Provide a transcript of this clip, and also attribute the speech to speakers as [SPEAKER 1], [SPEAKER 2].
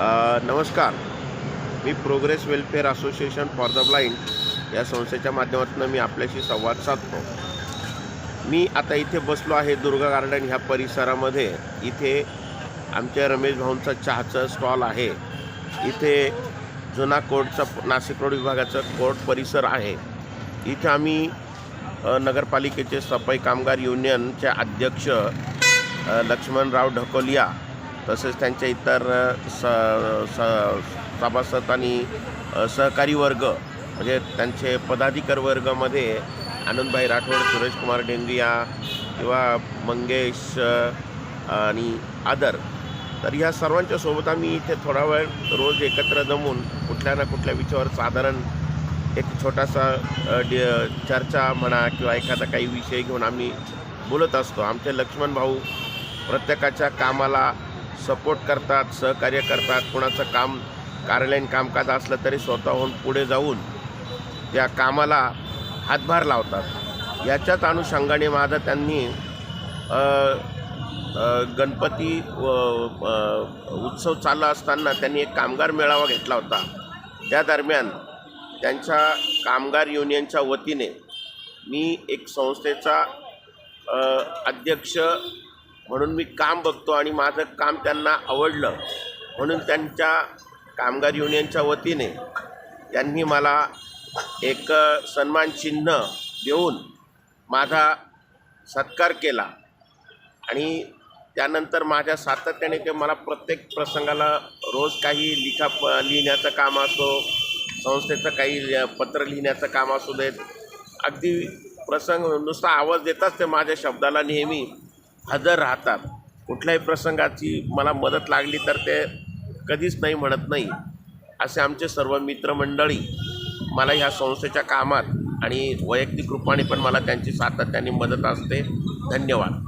[SPEAKER 1] नमस्कार. मी progress welfare association for the blind या संस्थेच्या माध्यमातून मी आपल्याशी संवाद साधतो. मी आता इथे बसलो आहे दुर्गा गार्डन ह्या परिसरामध्ये. इथे आमच्या रमेश भाऊंचा चहाचं स्टॉल आहे. इथे जुना कोर्टचा नाशिक रोड विभागाचं कोर्ट परिसर आहे. इथे आम्ही नगरपालिकेचे सफाई कामगार युनियनचे अध्यक्ष लक्ष्मणराव ढकोलिया तसेच त्यांच्या इतर स स- सभासद आणि सहकारी वर्ग म्हणजे त्यांचे पदाधिकारी वर्गामध्ये आनंदभाई राठोड सुरेश कुमार डेंगिया किंवा मंगेश आणि आदर. तर ह्या सर्वांच्या सोबत आम्ही इथे थोडा वेळ रोज एकत्र जमून कुठल्या ना कुठल्या विषयावर साधारण एक छोटासा डि चर्चा म्हणा किंवा एखादा काही विषय घेऊन आम्ही बोलत असतो. आमचे लक्ष्मण भाऊ प्रत्येकाच्या कामाला सपोर्ट करतात सहकार्य करतात कुणाचं काम कार्यालयीन कामकाज असलं तरी स्वतःहून पुढे जाऊन त्या कामाला हातभार लावतात. याच्याच अनुषंगाने माझा त्यांनी गणपती व उत्सव चालला असताना त्यांनी एक कामगार मेळावा घेतला होता. त्या दरम्यान त्यांच्या कामगार युनियनच्या वतीने मी एक संस्थेचा अध्यक्ष म्हणून मी काम बघतो आणि माझं काम त्यांना आवडलं. म्हणून त्यांच्या कामगार युनियनच्या वतीने त्यांनी मला एक सन्मान चिन्ह देऊन माझा सत्कार केला. आणि त्यानंतर माझ्या सातत्याने ते मला प्रत्येक प्रसंगाला रोज काही लिखा प लिहिण्याचं काम असो संस्थेचं काही पत्र लिहिण्याचं काम असू देत. अगदी प्रसंग नुसता आवाज देताच ते माझ्या शब्दाला नेहमी हजर राहतात. कुठल्याही प्रसंगाची मला मदत लागली तर ते कधीच नाही म्हणत नाही. असे आमचे सर्व मित्रमंडळी मला ह्या संस्थेच्या कामात आणि वैयक्तिक रूपाने पण मला त्यांची सातत्याने मदत असते. धन्यवाद.